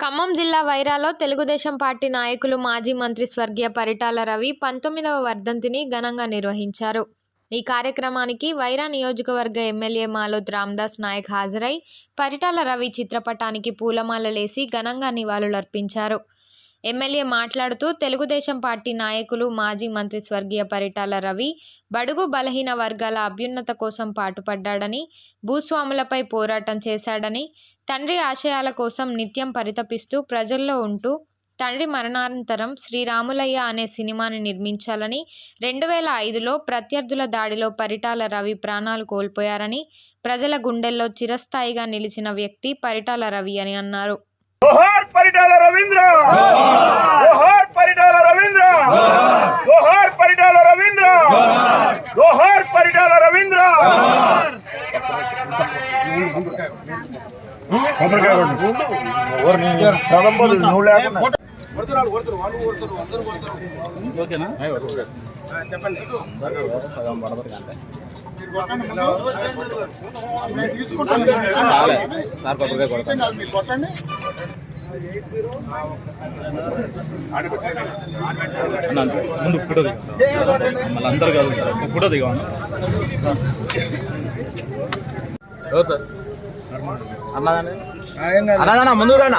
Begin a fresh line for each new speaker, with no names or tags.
ఖమ్మం జిల్లా వైరాలో తెలుగుదేశం పార్టీ నాయకులు మాజీ మంత్రి స్వర్గీయ పరిటాల రవి పంతొమ్మిదవ వర్ధంతిని ఘనంగా నిర్వహించారు. ఈ కార్యక్రమానికి వైరా నియోజకవర్గ ఎమ్మెల్యే మాలోత్ రామ్దాస్ నాయక్ హాజరై పరిటాల రవి చిత్రపటానికి పూలమాలలేసి ఘనంగా నివాళులర్పించారు. ఎమ్మెల్యే మాట్లాడుతూ తెలుగుదేశం పార్టీ నాయకులు మాజీ మంత్రి స్వర్గీయ పరిటాల రవి బడుగు బలహీన వర్గాల అభ్యున్నత కోసం పాటుపడ్డాడని భూస్వాములపై పోరాటం చేశాడని తండ్రి ఆశయాల కోసం నిత్యం పరితపిస్తూ ప్రజల్లో ఉంటూ తండ్రి మరణానంతరం శ్రీరాములయ్య అనే సినిమాని నిర్మించాలని రెండు వేల ఐదులో ప్రత్యర్థుల దాడిలో పరిటాల రవి ప్రాణాలు కోల్పోయారని ప్రజల గుండెల్లో చిరస్థాయిగా నిలిచిన వ్యక్తి పరిటాల రవి అని అన్నారు.
జోహార్ పరిటాల రవీంద్ర జోహార్ పరిటాల రవీంద్ర జోహార్ పరిటాల రవీంద్ర జోహార్ పరిటాల రవీంద్ర నువ్వు
ముందు ఫోటో మళ్ళీ అందరు కాదు ఫోటో దిగా ఎవరు సార్ అన్నదాన్ని అన్నదానా ముందు అన్న